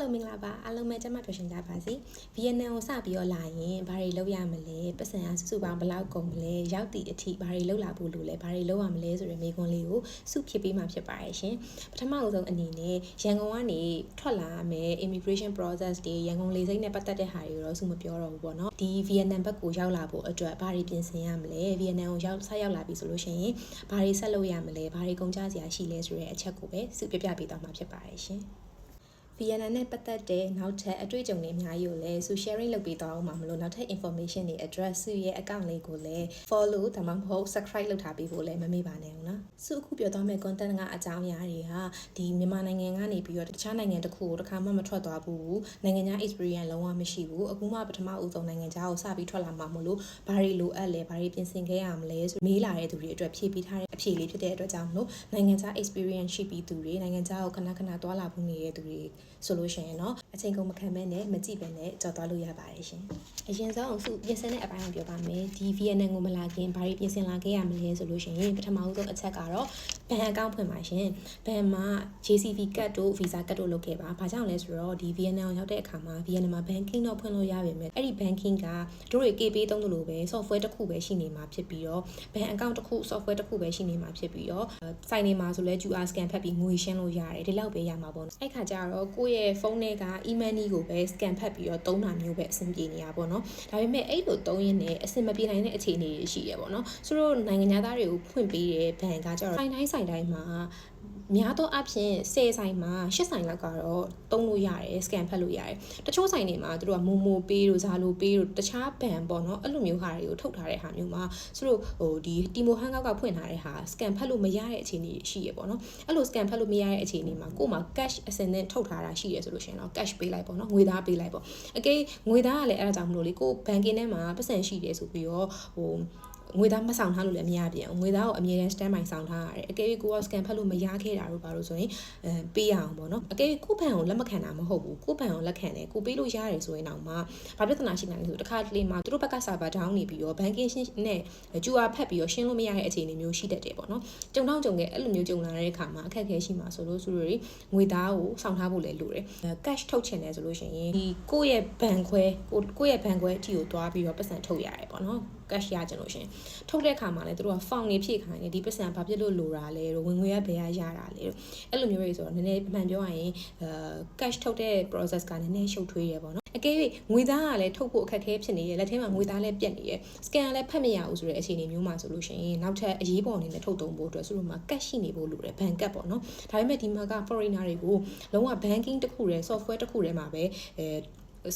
Hello မင်္ဂလာပါအားလုံးပဲကျမပျော်ရွှင်ကြပါစေ။ VNN ကိုစပြီးတော့လာရင်ဘာတွေလုပ်ရမလဲ။ပတ်စံအားစုစုပေါင်းဘယ်လောက်ကုန်မလဲ။ရောက်သည့်အထိဘာတွေလုပ်လာဖို့လိုလဲ။ဘာတွေလုပ်ရမလဲဆိုတဲ့မေးခွန်းလေးကိုစုဖြစ်ပေးမှာဖြစ်ပါရဲ့ရှင်။ပထမအဆုံးအနေနဲ့ရန်ကုန်ကနေထွက်လာမယ် immigration process တွေရန်ကုန်လေဆိပ်နဲ့ပတ်သက်တဲ့ဟာတွေကိုတော့စုမပြောတော့ဘူးပေါ့နော်။ဒီ VNN ဘက်ကိုရောက်လာဖို့အတွက်ဘာတွေပြင်ဆင်ရမလဲ။ VNN ကိုရောက်ဆက်ရောက်လာပြီဆိုလို့ရှိရင်ဘာတွေဆက်လုပ်ရမလဲ။ဘာတွေကုန်ကြစရာရှိလဲဆိုတဲ့အချက်ကိုပဲစုပြပြပေးသွားမှာဖြစ်ပါရဲ့ရှင်။ VNN နဲ့ပတ်သက်တဲ့နောက်ထပ်အတွေ့အကြုံတွေအများကြီးကိုလည်းသူ sharing လုပ်ပေးသွားအောင်မှာမလို့နောက်ထပ် information တွေ address စုရဲ့ account လေးကိုလည်း follow ဒါမှမဟုတ် subscribe လုပ်ထားပေးဖို့လည်းမမေ့ပါနဲ့ဦးနော်စုအခုပြောသွားမယ့် content ကအကြောင်းအရာတွေကဒီမြန်မာနိုင်ငံကနေပြီးတော့တခြားနိုင်ငံတစ်ခုကိုတစ်ခါမှမထွက်သွားဘူးနိုင်ငံခြား experience လုံးဝမရှိဘူးအခုမှပထမဦးဆုံးနိုင်ငံခြားကိုစပြီးထွက်လာမှာမလို့ဘာတွေလိုအပ်လဲဘာတွေပြင်ဆင်ခဲ့ရမလဲဆိုမေးလာတဲ့သူတွေအတွက်ဖြည့်ပေးထားတဲ့အဖြေလေးဖြစ်တဲ့အတွက်ကြောင့်မလို့နိုင်ငံခြား experience ရှိပြီးသူတွေနိုင်ငံခြားကိုခဏခဏသွားလာဖို့နေတဲ့သူတွေဆိုလို့ရှိရင်တော့အချိန်ကုန်မခံမဲနဲ့မကြည့်ပဲနဲ့ကြော်သွားလို့ရပါတယ်ရှင်အရင်ဆုံးစုပြင်ဆင်တဲ့အပိုင်းကိုပြောပါမယ်ဒီ VNN ကိုမလာခင်ဘာတွေပြင်ဆင်လာခဲ့ရမလဲဆိုလို့ရှိရင်ပထမဦးဆုံးအချက်ကတော့ဘဏ်အကောင့်ဖွင့်ပါရှင်ဘဏ်မှာ JCB ကတ်တို့ Visa ကတ်တို့လုပ်ခဲ့ပါဘာကြောင့်လဲဆိုတော့ဒီ VNN ကိုရောက်တဲ့အခါမှာ VNN မှာ banking တော့ဖွင့်လို့ရပါမယ်အဲ့ဒီ banking ကတို့တွေ KB သုံးလို့ပဲ software တစ်ခုပဲရှိနေမှာဖြစ်ပြီးတော့ဘဏ်အကောင့်တစ်ခု software တစ်ခုပဲရှိနေမှာဖြစ်ပြီးတော့စိုင်နေမှာဆိုလဲ QR scan ဖတ်ပြီးငွေရှင်းလို့ရတယ်ဒီလောက်ပဲရမှာပေါ့အဲ့ခါကျတော့ကိုယ့်ရဲ့ဖုန်းထဲက e-money ကိုပဲ scan ဖတ်ပြီးတော့သုံးတာမျိုးပဲအဆင်ပြေနေရပါတော့ဒါပေမဲ့အဲ့လိုသုံးရင်းနဲ့အဆင်မပြေနိုင်တဲ့အခြေအနေတွေရှိရပေါ့နော်ဆိုတော့နိုင်ငံသားတွေကိုဖွင့်ပေးတဲ့ဘဏ်ကကျတော့ဆိုင်တိုင်းဆိုင်တိုင်းမှာ များသောအားဖြင့်10ဆိုင်မှာ10ဆိုင်လောက်ကတော့တုံးလို့ရတယ် scan ဖတ်လို့ရတယ်တချို့ဆိုင်တွေမှာသူတို့ကမိုမိုပေးတို့ဇာလိုပေးတို့တခြားဘဏ်ပေါ့နော်အဲ့လိုမျိုးဟာတွေကိုထုတ်ထားတဲ့ဟာမျိုးမှာသူတို့ဟိုဒီတီမိုဟန်ကောက်ကဖွင့်ထားတဲ့ဟာ scan ဖတ်လို့မရတဲ့အခြေအနေရှိရပေါ့နော်အဲ့လို scan ဖတ်လို့မရတဲ့အခြေအနေမှာကို့မှာ cash အစင်နဲ့ထုတ်ထားတာရှိရဆိုလို့ရှိရင်တော့ cash ပေးလိုက်ပေါ့နော်ငွေသားပေးလိုက်ပေါ့အကေငွေသားကလည်းအဲ့ဒါကြောင့်မလို့လေကို banking ထဲမှာပတ်စံရှိတယ်ဆိုပြီးတော့ဟို ငွေသားမဆောင်ထားလို့လည်းမရပြန်ငွေသားကိုအမြဲတမ်း stand by ဆောင်ထားရတယ်အကယ်၍ကိုက scan ဖတ်လို့မရခဲ့တာတို့ဘာလို့ဆိုရင်အဲပေးရအောင်ပေါ့နော်အကယ်၍ကိုဘဏ်ကိုလက်မခံတာမဟုတ်ဘူးကိုဘဏ်ကိုလက်ခံတယ်ကိုပေးလို့ရတယ်ဆိုရင်တော့မှဘာပြဿနာရှိနိုင်လဲဆိုတခါတလေမှာသူတို့ဘက်က server down နေပြီးတော့ banking ရှင်းနဲ့ QR ဖတ်ပြီးတော့ရှင်းလို့မရတဲ့အခြေအနေမျိုးရှိတတ်တယ်ပေါ့နော်ကြုံတော့ကြုံခဲ့အဲ့လိုမျိုးကြုံလာတဲ့အခါမှာအခက်အခဲရှိမှာဆိုလို့ဆိုလို့ငွေသားကိုဆောင်ထားဖို့လည်းလိုတယ် cash ထုတ်ချင်တယ်ဆိုလို့ရှိရင်ဒီကိုယ့်ရဲ့ဘဏ်ခွဲကိုကိုယ့်ရဲ့ဘဏ်ခွဲအထိကိုသွားပြီးတော့ပတ်စံထုတ်ရတယ်ပေါ့နော် cash ရကြလို့ရှင်ထုတ်တဲ့အခါမှာလည်းတို့က found နေဖြည့်ခိုင်းနေဒီပတ်စံဘာဖြစ်လို့လိုတာလဲတို့ဝင်ငွေရဘယ်ရရတာလဲတို့အဲ့လိုမျိုးတွေဆိုတော့နည်းနည်းအမှန်ပြောရရင်အဲ cash ထုတ်တဲ့ process ကနည်းနည်းရှုပ်ထွေးရပေါ့နော်အကယ်၍ငွေသားကလည်းထုတ်ဖို့အခက်အခဲဖြစ်နေရလက်ထဲမှာငွေသားလည်းပြတ်နေရ scan ကလည်းဖတ်မရဘူးဆိုတဲ့အခြေအနေမျိုးမှာဆိုလို့ရှိရင်နောက်ထပ်အရေးပေါ်အနေနဲ့ထုတ်သုံးဖို့အတွက်ဆိုလို့မှာ cash ရှိနေဖို့လိုတယ်ဘဏ်ကတ်ပေါ့နော်ဒါပေမဲ့ဒီမှာက foreigner တွေကိုလုံးဝ banking တစ်ခုတည်း software တစ်ခုတည်းမှာပဲအဲ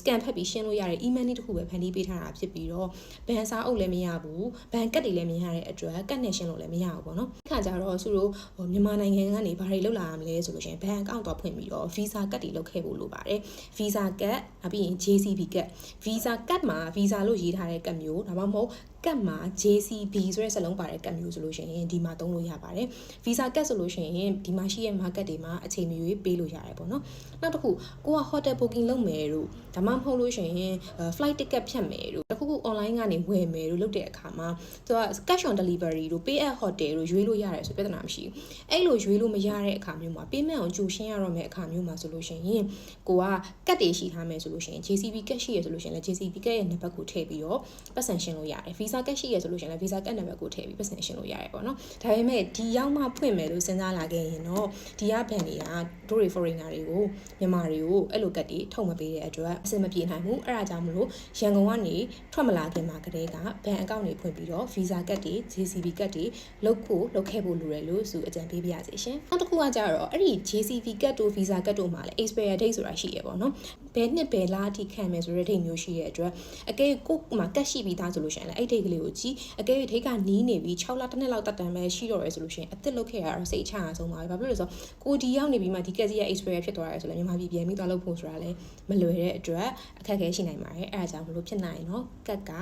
scan ဖတ်ပြီးရှင်းလို့ရတဲ့ e-money တခုပဲဖန်တီးပေးထားတာဖြစ်ပြီးတော့ဘန်စာအုပ်လည်းမရဘူးဘန်ကတ်တွေလည်းမရတဲ့အတွက်ကတ်နဲ့ရှင်းလို့လည်းမရဘူးပေါ့နော်ခါကြတော့သူတို့မြန်မာနိုင်ငံကနေဘာတွေလုပ်လာရမလဲဆိုလို့ရှိရင်ဘန်အကောင့်တော့ဖွင့်ပြီးတော့ visa ကတ်တွေလုပ်ခဲ့ဖို့လိုပါတယ် visa ကတ်နောက်ပြီးရင် JCB ကတ် visa ကတ်မှာ visa လို့ရေးထားတဲ့ကတ်မျိုးဒါမှမဟုတ် ကတ်မှာ JCB ဆိုတဲ့စလုံးပါတဲ့ကတ်မျိုးဆိုလို့ရှိရင်ဒီမှာသုံးလို့ရပါတယ် visa ကတ်ဆိုလို့ရှိရင်ဒီမှာရှိတဲ့ market တွေမှာအချိန်မရွေးပေးလို့ရတယ်ပေါ့နော်နောက်တစ်ခုကိုက hotel booking လုပ်မယ်တို့ဒါမှမဟုတ်လို့ရှိရင် flight ticket ဖြတ်မယ်တို့တခုခု online ကနေဝယ်မယ်တို့လုပ်တဲ့အခါမှာသူက cash on delivery တို့ pay at hotel တို့ရွေးလို့ရတယ်ဆိုပြဿနာမရှိဘူးအဲ့လိုရွေးလို့မရတဲ့အခါမျိုးမှာ payment အောင်ကြိုရှင်းရတော့မယ့်အခါမျိုးမှာဆိုလို့ရှိရင်ကိုကကတ်တွေရှိထားမယ်ဆိုလို့ရှိရင် JCB ကတ်ရှိရဆိုလို့ရှိရင်လည်း JCB ကတ်ရဲ့နံပါတ်ကိုထည့်ပြီးတော့ပတ်စံရှင်းလို့ရတယ် visa ကတ်ရှိရဆိုလို့ရှိရင်လည်း visa ကတ်နံပါတ်ကိုထည့်ပြီးပတ်စံရှင်းလို့ရတယ်ပေါ့နော်ဒါပေမဲ့ဒီရောက်မှဖွင့်မယ်လို့စဉ်းစားလာခဲ့ရင်တော့ဒီကဘန်တွေကတို့တွေ foreigner တွေကိုမြန်မာတွေကိုအဲ့လိုကတ်တွေထုတ်မပေးတဲ့အတွက်အဆင်မပြေနိုင်ဘူးအဲ့ဒါကြောင့်မလို့ရန်ကုန်ကနေထွက်မလာခင်မှာကတည်းကဘန်အကောင့်တွေဖွင့်ပြီးတော့ visa ကတ်တွေ JCB ကတ်တွေလုပ်ဖို့လုပ်ခဲ့ဖို့လိုတယ်လို့သူအကြံပေးပြရစီရှင်နောက်တစ်ခုကကြတော့အဲ့ဒီ JCB ကတ်တို့ visa ကတ်တို့မှာလည်း expire date ဆိုတာရှိရပေါ့နော် ဘယ်နှစ်ဘယ်လအထိခံမယ်ဆိုတဲ့ date မျိုးရှိတဲ့အတွက်အကယ်ကိုမှာကတ်ရှိပြီးသားဆိုလို့ရှိရင်လည်းအဲ့ date ကလေးကိုကြည့်အကယ်၍ထိတ်ကနီးနေပြီး6လတစ်နှစ်လောက်တက်တန်ပဲရှိတော့ရဆိုလို့ရှိရင်အစ်စ်လုတ်ခဲ့ရတော့စိတ်ချရဆုံးပါပဲဘာဖြစ်လို့လဲဆိုတော့ကိုဒီရောက်နေပြီးမှဒီကက်စီရဲ့ expire ဖြစ်သွားရဲဆိုလည်းမြန်မာပြည်ပြန်ပြီးသွားလို့ဖို့ဆိုတာလည်းမလွယ်တဲ့အတွက်အခက်အခဲရှိနိုင်ပါတယ်အဲဒါကြောင့်မလို့ဖြစ်နိုင်တော့ကတ်က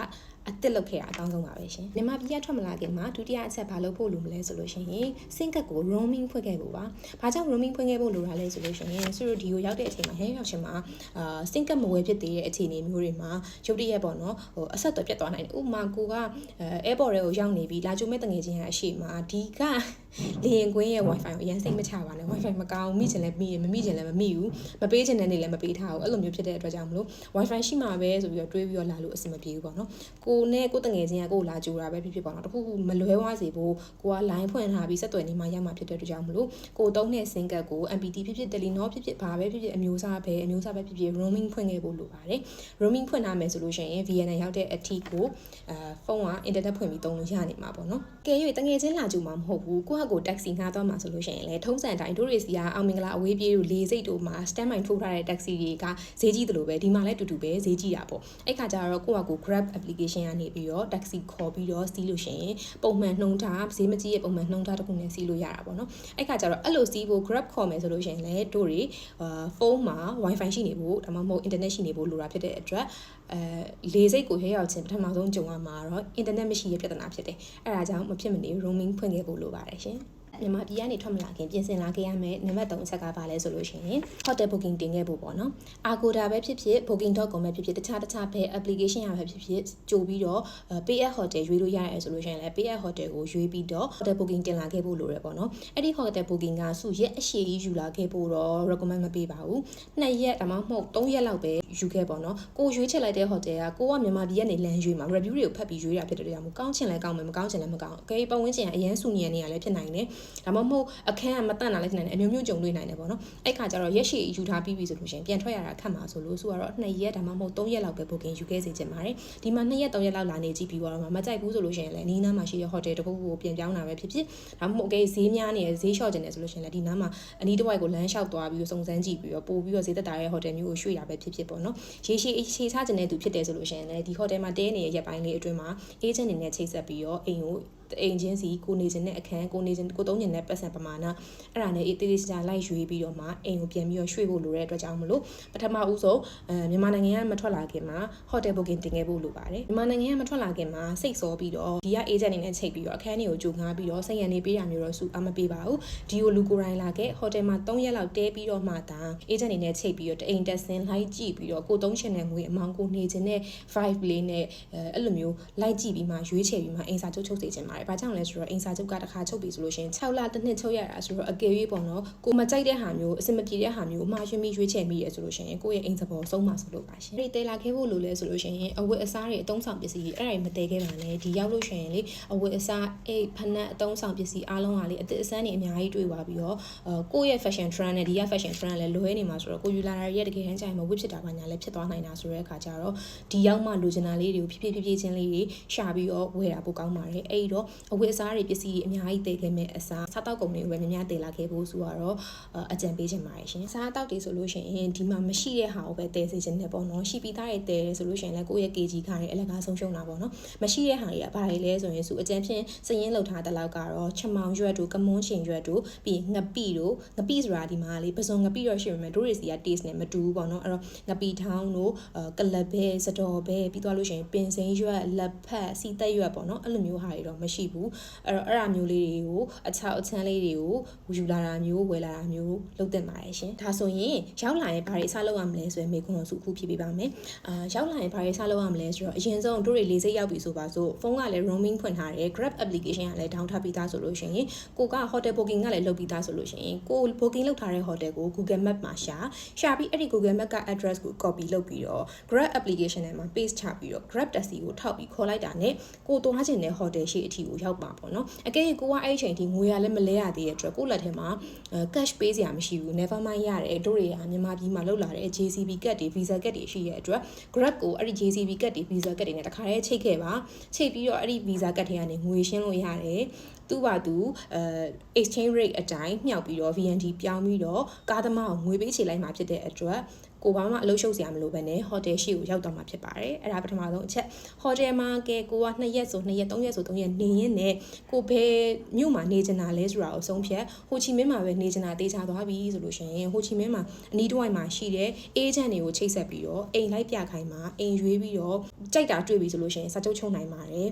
အစ်စ်လုတ်ခဲ့တာအကောင်းဆုံးပါပဲရှင်မြန်မာပြည်ကထွက်မလာခင်မှာဒုတိယအချက်ဘာလုပ်ဖို့လိုမလဲဆိုလို့ရှိရင်စင်ကတ်ကို roaming ဖွင့်ခဲ့ဖို့ပါဘာကြောင့် roaming ဖွင့်ခဲ့ဖို့လိုတာလဲဆိုလို့ရှိရင်သူတို့ဒီကိုရောက်တဲ့အချိန်မှာဟဲရောက်ရှင်မှာအာစင်ကတ်မဝယ်ဖြစ်သေးတဲ့အခြေအနေမျိုးတွေမှာရုတ်တရက်ပေါ့နော်ဟိုအဆက်အသွယ်ပြတ်သွားနိုင်တယ်ဥပမာကိုကအဲ airport တွေကိုရောက်နေပြီးလာကြုံမဲ့တငယ်ချင်းကအရှိမှာဒီက လေရင်ကွင်းရဲ့ wifi ကိုအရင်စိတ်မချပါနဲ့ wifi မကောင်းမိချင်လဲမိရမမိချင်လဲမမိဘူးမပေးချင်တဲ့နေ့လည်းမပေးထားဘူးအဲ့လိုမျိုးဖြစ်တဲ့အတွက်ကြောင့်မလို့ wifi ရှိမှာပဲဆိုပြီးတော့တွေးပြီးတော့လာလို့အဆင်မပြေဘူးပေါ့နော်ကိုနဲ့ကိုတငယ်ချင်းကကိုလာကြိုတာပဲဖြစ်ဖြစ်ပေါ့နော်တခုခုမလွဲဝါစေဖို့ကိုက line ဖွင့်ထားပြီးဆက်သွယ်နေမှရမှာဖြစ်တဲ့အတွက်ကြောင့်မလို့ကိုတုံးတဲ့ SIM card ကို MPT ဖြစ်ဖြစ် Telenor ဖြစ်ဖြစ်ဘာပဲဖြစ်ဖြစ်အမျိုးအစားပဲအမျိုးအစားပဲဖြစ်ဖြစ် roaming ဖွင့်ခဲ့ဖို့လိုပါတယ် roaming ဖွင့်ထားမယ်ဆိုလို့ရှိရင် VNN ရောက်တဲ့အထိကိုအဲဖုန်းက internet ဖွင့်ပြီးသုံးလို့ရနေမှာပေါ့နော်ကဲ၍တငယ်ချင်းလာကြိုမှာမဟုတ်ဘူးကိုကကို taxi ငှားသွားမှာဆိုလို့ရှိရင်လေထုံးစံတိုင်းတို့တွေစီကအောင်မင်္ဂလာအဝေးပြေးတို့လေစိတ်တို့မှာ stand by ထိုးထားတဲ့ taxi တွေကဈေးကြီးတယ်လို့ပဲဒီမှာလည်းတူတူပဲဈေးကြီးတာပေါ့အဲ့ခါကျတော့ကိုကကို Grab application ကနေပြီးတော့ taxi ခေါ်ပြီးတော့စီးလို့ရှိရင်ပုံမှန်နှုံထားဈေးမကြီးရဲ့ပုံမှန်နှုံထားတစ်ခုနဲ့စီးလို့ရတာပေါ့နော်အဲ့ခါကျတော့အဲ့လိုစီးဖို့ Grab ခေါ်မယ်ဆိုလို့ရှိရင်လေတို့တွေအာဖုန်းမှာ Wi-Fi ရှိနေဖို့ဒါမှမဟုတ် internet ရှိနေဖို့လိုတာဖြစ်တဲ့အတွက် အဲလေစိတ်ကိုရဲရောက်ချင်းပထမဆုံးကြုံရမှာတော့ internet မရှိရပြဿနာဖြစ်တယ်အဲ့ဒါကြောင့်မဖြစ်မနေ roaming ဖွင့်ခဲ့ဖို့လိုပါတယ်ရှင် မြန်မာပြည်ကနေထွက်မလာခင်ပြင်ဆင်လာခဲ့ရမယ်နံပါတ်3အချက်ကပါလဲဆိုလို့ရှိရင် hotel booking တင်ခဲ့ဖို့ပေါ့နော် Agoda ပဲဖြစ်ဖြစ် booking.com ပဲဖြစ်ဖြစ်တခြားတခြားပဲ application ရပဲဖြစ်ဖြစ်ကြိုပြီးတော့ pay at hotel ရွေးလို့ရတယ်ဆိုလို့ရှိရင်လည်း pay at hotel ကိုရွေးပြီးတော့ hotel booking တင်လာခဲ့ဖို့လိုတယ်ပေါ့နော်အဲ့ဒီ hotel booking ကစုရက်အရှိကြီးယူလာခဲ့ဖို့တော့ recommend မပေးပါဘူးနှစ်ရက်ဒါမှမဟုတ်3ရက်လောက်ပဲယူခဲ့ပေါ့နော်ကိုရွေးချက်လိုက်တဲ့ hotel ကကိုကမြန်မာပြည်ကနေလမ်းရွေးမှာ review တွေကိုဖတ်ပြီးရွေးတာဖြစ်တဲ့ကြောင့်ကောင်းချင်လဲကောင်းမယ်မကောင်းချင်လဲမကောင်းအကယ်ပတ်ဝန်းကျင်ကအရန်ဆူနေရနေရလဲဖြစ်နိုင်တယ်ဒါမှမဟုတ်အခန်းကမတန့်တာလည်းဖြစ်နိုင်တယ်အမျိုးမျိုးကြုံတွေ့နိုင်တယ်ပေါ့နော်အဲ့ခါကျတော့ရက်ရှည်ယူထားပြီးပြီဆိုလို့ရှိရင်ပြန်ထွက်ရတာခက်မှာဆိုလို့ဆိုတော့2ရက်ဒါမှမဟုတ်3ရက်လောက်ပဲ booking ယူခဲ့စေချင်ပါတယ်ဒီမှာ2ရက်3ရက်လောက်လာနေကြည့်ပြီးတော့မကြိုက်ဘူးဆိုလို့ရှိရင်လည်းနီးနားမှာရှိတဲ့ hotel တစ်ခုခုကိုပြန်ပြောင်းတာပဲဖြစ်ဖြစ်ဒါမှမဟုတ်အကယ်ဈေးများနေဈေးလျှော့ကျင်တယ်ဆိုလို့ရှိရင်လည်းဒီနားမှာအနီးတစ်ဝိုက်ကိုလမ်းလျှောက်သွားပြီးစုံစမ်းကြည့်ပြီးတော့ပို့ပြီးတော့ဈေးသက်သာတဲ့ hotel မျိုးကိုရွှေ့တာပဲဖြစ်ဖြစ်ပေါ့နော်ရေရှည်ရှည်ချကျင်တဲ့သူဖြစ်တယ်ဆိုလို့ရှိရင်လည်းဒီ hotel မှာတဲနေတဲ့ရက်ပိုင်းလေးအတွင်းမှာ agent အနေနဲ့ချိတ်ဆက်ပြီးတော့အိမ်ကို အိမ်ချင်းစီကိုနေခြင်းနဲ့အခန်းကိုနေခြင်းကိုသုံးခြင်းနဲ့ပတ်စံပမာဏအဲ့ဒါနဲ့အေးတေးသေးချာလိုက်ရွေးပြီးတော့မှအိမ်ကိုပြန်ပြီးတော့ရွှေ့ဖို့လိုတဲ့အတွက်ကြောင့်မလို့ပထမဦးဆုံးအဲမြန်မာနိုင်ငံကမထွက်လာခင်မှာ hotel booking တင်ခဲ့ဖို့လိုပါတယ်မြန်မာနိုင်ငံကမထွက်လာခင်မှာစိတ်ဆောပြီးတော့ဒီက agent အနေနဲ့ချိန်ပြီးတော့အခန်းတွေကိုကြိုငှားပြီးတော့စိတ်ရံနေပေးရမျိုးတော့စုအမပေးပါဘူးဒီကိုလူကိုယ်တိုင်လာခဲ့ hotel မှာ3ရက်လောက်တဲပြီးတော့မှဒါ agent အနေနဲ့ချိန်ပြီးတော့တအိမ်တက်ဆင်းလိုက်ကြည့်ပြီးတော့ကိုသုံးချင်တဲ့ငွေအမောင်းကိုနေခြင်းနဲ့5လေးနဲ့အဲအဲ့လိုမျိုးလိုက်ကြည့်ပြီးမှရွေးချယ်ပြီးမှအိမ်စာချုပ်ချုပ်စေချင်ပါတယ်။ဘာကြောင့်လဲဆိုတော့အိမ်စာချုပ်ကတစ်ခါချုပ်ပြီဆိုလို့ရှိရင်6လတစ်နှစ်ချုပ်ရတာဆိုတော့အကယ်၍ပေါ့နော်ကိုမကြိုက်တဲ့ဟာမျိုးအဆင်မပြေတဲ့ဟာမျိုးအမှားရွှေ့မိရွေးချယ်မိရဆိုလို့ရှိရင်ကိုယ့်ရဲ့အိမ်စပေါ်ဆုံးမှာဆိုလို့ပါရှင်။ဒီတဲလာခဲ့ဖို့လိုလဲဆိုလို့ရှိရင်အဝတ်အစားတွေအသုံးဆောင်ပစ္စည်းတွေအဲ့ဒါတွေမတဲခဲ့ပါနဲ့ဒီရောက်လို့ရှိရင်လေအဝတ်အစားအိတ်ဖနက်အသုံးဆောင်ပစ္စည်းအားလုံးဟာလေအသစ်အဆန်းတွေအများကြီးတွေ့သွားပြီးတော့အဲကိုယ့်ရဲ့ fashion trend နဲ့ဒီက fashion trend လည်းလွဲနေမှာဆိုတော့ကိုယူလာတာရဲ့တကယ်တမ်းကျရင်မဝတ်ဖြစ်တာပါညာလည်းဖြစ်သွားနိုင်တာဆိုတဲ့အခါကျတော့ဒီရောက်မှလိုချင်တာလေးတွေကိုဖြည်းဖြည်းဖြည်းဖြည်းချင်းလေးတွေရှာပြီးတော့ဝယ်တာပိုကောင်းပါတယ်အဲ့တော့အဝတ်အစားတွေပစ္စည်းတွေအများကြီးတည်ခဲ့မဲ့အစားစားတောက်ကုန်တွေကိုပဲများများတည်လာခဲ့ဖို့ဆိုတော့အကြံပေးချင်ပါတယ်ရှင်စားတောက်တွေဆိုလို့ရှိရင်ဒီမှာမရှိတဲ့ဟာကိုပဲတည်စေချင်တယ်ပေါ့နော်ရှိပြီးသားတွေတည်ဆိုလို့ရှိရင်လည်းကိုယ့်ရဲ့ kg ခါတွေအလကားဆုံးရှုံးတာပေါ့နော်မရှိတဲ့ဟာတွေကဘာတွေလဲဆိုရင်စုအကြံဖြင့်စည်ရင်းလောက်ထားတဲ့လောက်ကတော့ချမောင်ရွက်တို့ကမွန်းရှင်ရွက်တို့ပြီးငပိတို့ငပိဆိုတာဒီမှာလေပစုံငပိတော့ရှိရမယ်တို့တွေစီက taste နဲ့မတူဘူးပေါ့နော်အဲ့တော့ငပိထောင်းတို့ကလဘဲစတော်ဘဲပြီးသွားလို့ရှိရင်ပင်စိမ်းရွက်လက်ဖက်စီတက်ရွက်ပေါ့နော်အဲ့လိုမျိုးဟာတွေတော့မရှိဘူးအဲ့တော့အဲ့ဒါမျိုးလေးတွေကိုအချောက်အချမ်းလေးတွေကိုယူလာတာမျိုးဝယ်လာတာမျိုးလုပ်သင့်ပါတယ်ရှင်ဒါဆိုရင်ရောက်လာရင်ဘာတွေစလုပ်ရမလဲဆိုရင်မေခွန်းကိုစုခုဖြည့်ပေးပါမယ်အာရောက်လာရင်ဘာတွေစလုပ်ရမလဲဆိုတော့အရင်ဆုံးတို့တွေလေးစိတ်ရောက်ပြီဆိုပါစို့ဖုန်းကလည်း roaming ဖွင့်ထားတယ် Grab application ကလည်း down ထားပြီးသားဆိုလို့ရှိရင်ကိုက hotel booking ကလည်းလုပ်ပြီးသားဆိုလို့ရှိရင်ကို booking လုပ်ထားတဲ့ hotel ကို Google Map မှာရှာရှာပြီးအဲ့ဒီ Google Map က address ကို copy လုပ်ပြီးတော့ Grab application ထဲမှာ paste ချပြီးတော့ Grab taxi ကိုထောက်ပြီးခေါ်လိုက်တာနဲ့ကိုသွားချင်တဲ့ hotel ရှိအထိကိုရောက်ပါပေါ့နော်အကယ်၍ကိုကအဲ့ဒီချိန်ထိငွေရလည်းမလဲရသေးတဲ့အတွက်ကိုလက်ထဲမှာ cash ပေးစရာမရှိဘူး never mind ရတယ်တို့တွေကမြန်မာပြည်မှာလောက်လာတဲ့ JCB ကတ်တွေ visa ကတ်တွေရှိရဲ့အတွက် Grab ကိုအဲ့ဒီ JCB ကတ်တွေ visa ကတ်တွေနဲ့တခါတည်းချိတ်ခဲ့ပါချိတ်ပြီးတော့အဲ့ဒီ visa ကတ်တွေကနေငွေရှင်းလို့ရတယ်သူ့ဘာသူအဲ exchange rate အတိုင်းမြှောက်ပြီးတော့ VND ပြောင်းပြီးတော့ကားသမားကိုငွေပေးချေလိုက်မှာဖြစ်တဲ့အတွက် ကိုဘာမှအလုပ်ရှုပ်စရာမလိုဘဲနဲ့ဟိုတယ်ရှိကိုရောက်တော့မှာဖြစ်ပါတယ်အဲ့ဒါပထမဆုံးအချက်ဟိုတယ်မှာကဲကိုက2ရက်ဆို2ရက်3ရက်ဆို3ရက်နေရင်နဲ့ကိုဘယ်မြို့မှာနေချင်တာလဲဆိုတာကိုဆုံးဖြတ်ဟိုချီမင်းမှာပဲနေချင်တာတေးချသွားပြီဆိုလို့ရှိရင်ဟိုချီမင်းမှာအနီးတစ်ဝိုက်မှာရှိတဲ့ agent တွေကိုချိတ်ဆက်ပြီးတော့အိမ်လိုက်ပြခိုင်းမှာအိမ်ရွေးပြီးတော့ကြိုက်တာတွေ့ပြီဆိုလို့ရှိရင်စာချုပ်ချုပ်နိုင်ပါတယ်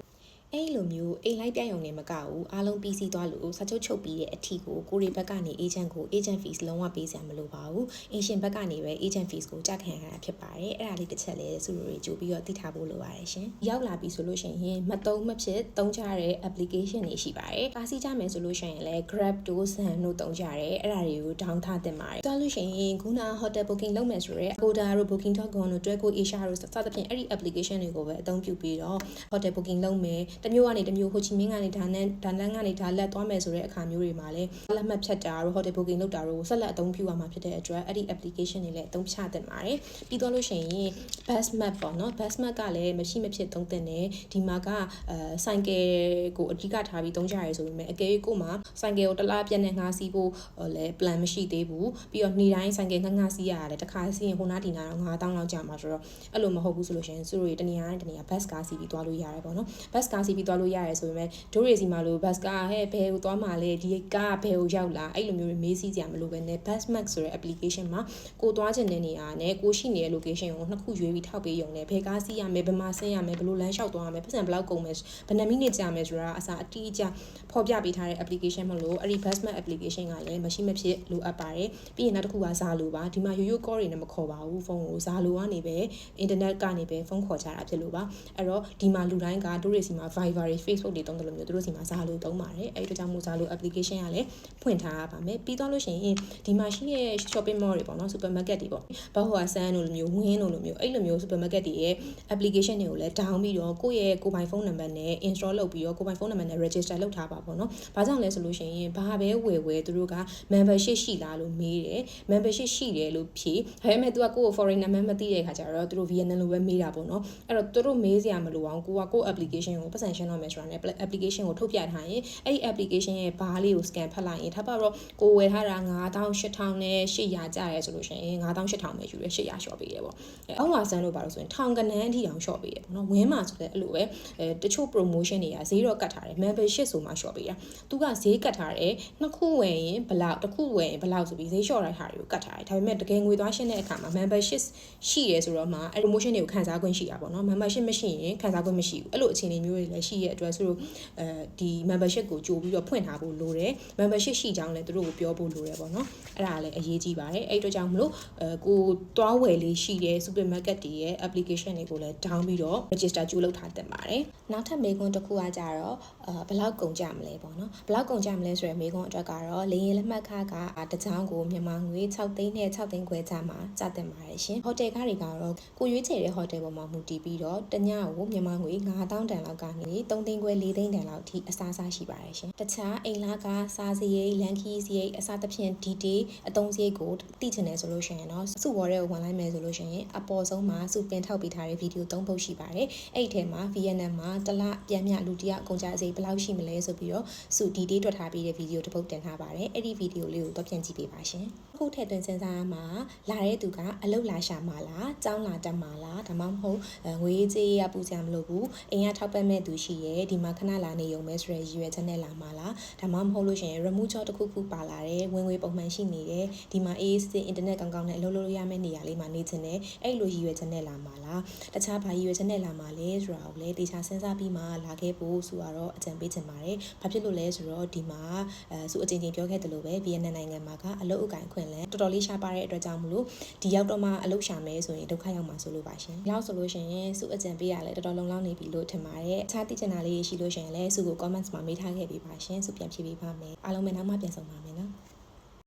အဲ့လိုမျိုးအိမ်လိုက်ပြရုံနဲ့မကဘူးအားလုံးပြီးစီးသွားလို့စာချုပ်ချုပ်ပြီးတဲ့အထီကိုကိုရီဘက်ကနေ agent ကို agent fees လုံးဝပေးစရာမလိုပါဘူးအင်ရှင်ဘက်ကနေပဲ agent fees ကိုကြခံရတာဖြစ်ပါတယ်အဲ့ဒါလေးတစ်ချက်လေးစုလိုတွေကြိုပြီးတော့သိထားဖို့လိုပါတယ်ရှင်ရောက်လာပြီဆိုလို့ရှိရင်မတုံးမဖြစ်တုံးကြတဲ့ application တွေရှိပါတယ်ကားစီးကြမယ်ဆိုလို့ရှိရင်လည်း Grab တို့ Zan တို့တုံးကြတယ်အဲ့ဒါတွေကို down ထားတင်ပါတယ်တွားလို့ရှိရင်ခုန hotel booking လုပ်မယ်ဆိုရဲ Agoda တို့ booking.com တို့ Travel Asia တို့စသဖြင့်အဲ့ဒီ application တွေကိုပဲအသုံးပြုပြီးတော့ hotel booking လုပ်မယ်တစ်မျိုးကနေတစ်မျိုးဟိုချီမင်းကနေဒါနဲ့ဒါနန်းကနေဒါလက်သွားမယ်ဆိုတဲ့အခါမျိုးတွေမှာလည်းလက်မှတ်ဖြတ်တာတို့ hotel booking လုပ်တာတို့ဆက်လက်အသုံးပြုရမှာဖြစ်တဲ့အတွက်အဲ့ဒီ application တွေလည်းအသုံးချသင့်ပါတယ်ပြီးတော့လို့ရှိရင် bus map ပေါ့နော် bus map ကလည်းမရှိမဖြစ်သုံးသင့်တယ်ဒီမှာကအဲဆိုင်ကယ်ကိုအဓိကထားပြီးသုံးကြရဲဆိုပေမဲ့အကယ်၍ကို့မှာဆိုင်ကယ်ကိုတစ်လားပြက်နဲ့ငှားစီးဖို့လည်း plan မရှိသေးဘူးပြီးတော့နေ့တိုင်းဆိုင်ကယ်ငှားငှားစီးရတယ်တစ်ခါစီးရင်ဟိုနားဒီနားတော့9000လောက်ကြာမှာဆိုတော့အဲ့လိုမဟုတ်ဘူးဆိုလို့ရှိရင်သူတို့တွေတနေရာတိုင်းတနေရာ bus ကားစီးပြီးသွားလို့ရတယ်ပေါ့နော် bus ကားစီးပြီးသွားလို့ရတယ်ဆိုပေမဲ့ဒိုးရီစီမှာလို့ bus ကားဟဲ့ဘယ်ကိုသွားမှာလဲဒီကားဘယ်ကိုရောက်လာအဲ့လိုမျိုးတွေမေးစီးကြမလို့ပဲね bus max ဆိုတဲ့ application မှာကိုသွားချင်တဲ့နေရာနဲ့ကိုရှိနေတဲ့ location ကိုနှစ်ခုရွေးပြီးထောက်ပေးရုံနဲ့ဘယ်ကားစီးရမယ်ဘယ်မှာဆင်းရမယ်ဘယ်လိုလမ်းလျှောက်သွားရမယ်ပတ်စံဘယ်လောက်ကုန်မယ်ဘယ်နှမိနစ်ကြာမယ်ဆိုတာအစားအတိအကျဖော်ပြပေးထားတဲ့ application မလို့အဲ့ဒီ bus map application ကလည်းမရှိမဖြစ်လိုအပ်ပါတယ်ပြီးရင်နောက်တစ်ခုကဇာလိုပါဒီမှာရိုးရိုး call တွေနဲ့မခေါ်ပါဘူးဖုန်းကိုဇာလိုကနေပဲ internet ကနေပဲဖုန်းခေါ်ကြတာဖြစ်လို့ပါအဲ့တော့ဒီမှာလူတိုင်းကတို့တွေစီမှာ Viber တွေ Facebook တွေတုံးတယ်လို့မျိုးတို့စီမှာဇာလိုတုံးပါတယ်အဲ့ဒီတော့ကြောင့်မို့ဇာလို application ကလည်းဖွင့်ထားပါမယ်ပြီးတော့လို့ရှိရင်ဒီမှာရှိတဲ့ shopping mall တွေပေါ့နော် supermarket တွေပေါ့ဘာဟိုဟာဆန်းတို့လိုမျိုးဝင်းတို့လိုမျိုးအဲ့လိုမျိုး supermarket တွေရဲ့ application တွေကိုလည်း down ပြီးတော့ကိုယ့်ရဲ့ကိုယ်ပိုင်ဖုန်းနံပါတ်နဲ့ install လုပ်ပြီးတော့ကိုယ်ပိုင်ဖုန်းနံပါတ်နဲ့ register လုပ်ထားပါပေါ့နော်ဘာကြောင့်လဲဆိုလို့ရှိရင်ဘာပဲဝယ်ဝယ်သူတို့က membership ရှိလားလို့မေးတယ် membership ရှိတယ်လို့ဖြေဒါပေမဲ့ तू ကကိုယ့်ကို foreign နာမည်မသိတဲ့ခါကျတော့သူတို့ VNN လို့ပဲမေးတာပေါ့နော်အဲ့တော့သူတို့မေးစရာမလိုအောင်ကိုကကိုယ့် application ကိုပတ်စံရှင်းတော့မယ်ဆိုတာနဲ့ application ကိုထုတ်ပြထားရင်အဲ့ဒီ application ရဲ့ဘားလေးကို scan ဖတ်လိုက်ရင်ထားပါတော့ကိုဝယ်ထားတာ9000 8000နဲ့800ကျရဲဆိုလို့ရှိရင်9000 8000ပဲယူရ800 short ပေးတယ်ပေါ့အဲအောက်မှာဆန်းလို့ပါလို့ဆိုရင်ထောင်ကနန်းအထိအောင် short ပေးတယ်ပေါ့နော်ဝင်းမှာဆိုလည်းအဲ့လိုပဲအဲတချို့ promotion တွေကဈေးတော့ကတ်ထားတယ် membership ဆိုမှ short ပေးတာသူကဈေးကတ်ထားတယ်နှစ်ခုဝယ်ရင်ဘလောက်တစ်ခုဝယ်ရင်ဘလောက်ဆိုပြီးဈေး short လိုက်တာတွေကိုကတ်ထားတယ်ဒါပေမဲ့တကယ်ငွေသွားရှင်းတဲ့အခါမှာ membership ရှိရဲဆိုတော့မှအဲ promotion တွေကိုခံစား권ရှိတာပေါ့နော် membership မရှိရင်ခံစား권မရှိဘူးအဲ့လိုအခြေအနေမျိုးတွေလည်းရှိရဲ့အတွက်ဆိုတော့အဲဒီ membership ကိုကြိုပြီးတော့ဖွင့်ထားဖို့လိုတယ် membership ရှိကြောင်းလည်းသူတို့ကိုပြောဖို့လိုတယ်ပေါ့နော်အဲ့ဒါလည်းအရေးကြီးပါတယ်အဲ့အတွက်ကြောင့်မလို့အဲကိုတွားဝယ်လေးရှိတဲ့ supermarket တွေရဲ့ application တွေကိုလည်း down ပြီးတော့ register ကြိုးလုပ်ထားတင်ပါတယ်နောက်ထပ်မေးခွန်းတစ်ခုကကြတော့အဲဘယ်လောက်ကုန်ကြမလဲပေါ့နော်ဘယ်လောက်ကုန်ကြမလဲဆိုရယ်မေးခွန်းအတွက်ကတော့လေရင်လက်မှတ်ခကတကြောင်ကိုမြန်မာငွေ6သိန်းနဲ့6သိန်းခွဲကြားမှာစတင်ပါတယ်ရှင်ဟိုတယ်ခတွေကတော့ကိုရွေးချယ်တဲ့ဟိုတယ်ပေါ်မှာမူတည်ပြီးတော့တညကိုမြန်မာငွေ9000တန်လောက်ကနေ3သိန်းခွဲ4သိန်းတန်လောက်ထိအစားစားရှိပါတယ်ရှင်တခြားအိမ်လာကစားစရိတ်လန်ခီစရိတ်အစားသဖြင့် detail အသုံးစရိတ်ကိုသိချင်တယ်ဆိုလို့ရှိရင်တော့စုဝေါ်တဲ့ဝင်လိုက်မယ်ဆိုလို့ရှိရင်အပေါ်ဆုံးမှာစုပင်ထောက်ပေးထားတဲ့ဗီဒီယို၃ပုတ်ရှိပါတယ်အဲ့ဒီထဲမှာ VNN မှာတလပြန်မြလူတရအကုန်ကြစရိတ်ဘယ်လောက်ရှိမလဲဆိုပြီးတော့စု detail တွက်ထားပေးတဲ့ဗီဒီယိုတစ်ပုတ်တင်ထားပါတယ်အဲ့ဒီဗီဒီယိုလေးကိုတော့ပြန်ကြည့်ပေးပါရှင်ခုထည့်သွင်းစဉ်းစားမှာလာတဲ့သူကအလုတ်လာရှာမှာလားကြောင်းလာတက်မှာလားဒါမှမဟုတ်ငွေကြေးရပူစရာမလိုဘူးအိမ်ကထောက်ပံ့မဲ့သူရှိရဲဒီမှာခဏလာနေရုံပဲဆိုရယ်ရည်ရွယ်ချက်နဲ့လာမှာလားဒါမှမဟုတ်လို့ရှိရင် remove job တစ်ခုခုပါလာတယ်ဝင်ငွေပုံမှန်ရှိနေတယ်ဒီမှာ AAC internet ကောင်းကောင်းနဲ့အလုပ်လုပ်ရမယ့်နေရာလေးမှာနေချင်တယ်အဲ့လိုရည်ရွယ်ချက်နဲ့လာမှာလားတခြားဘာရည်ရွယ်ချက်နဲ့လာမှာလဲဆိုတာကိုလည်းတေချာစဉ်းစားပြီးမှလာခဲ့ဖို့ဆိုတော့အကြံပေးချင်ပါတယ်ဘာဖြစ်လို့လဲဆိုတော့ဒီမှာအဲစုအချင်းချင်းပြောခဲ့တယ်လို့ပဲဗီယက်နမ်နိုင်ငံမှာကအလုပ်အကိုင်ခွင့်လဲတော်တော်လေးရှားပါတဲ့အတွက်ကြောင့်မလို့ဒီရောက်တော့မှအလုပ်ရှာမယ်ဆိုရင်ဒုက္ခရောက်မှာဆိုလို့ပါရှင်။လောက်ဆိုလို့ရှိရင်စုအကြံပေးရလဲတော်တော်လုံလောက်နေပြီလို့ထင်ပါတယ်။အခြားသိချင်တာလေးရှိလို့ရှိရင်လည်းစုကို comments မှာမေးထားခဲ့ပေးပါရှင်။စုပြန်ဖြေပေးပါမယ်။အားလုံးပဲနောက်မှပြန်ဆုံပါမယ်နော်။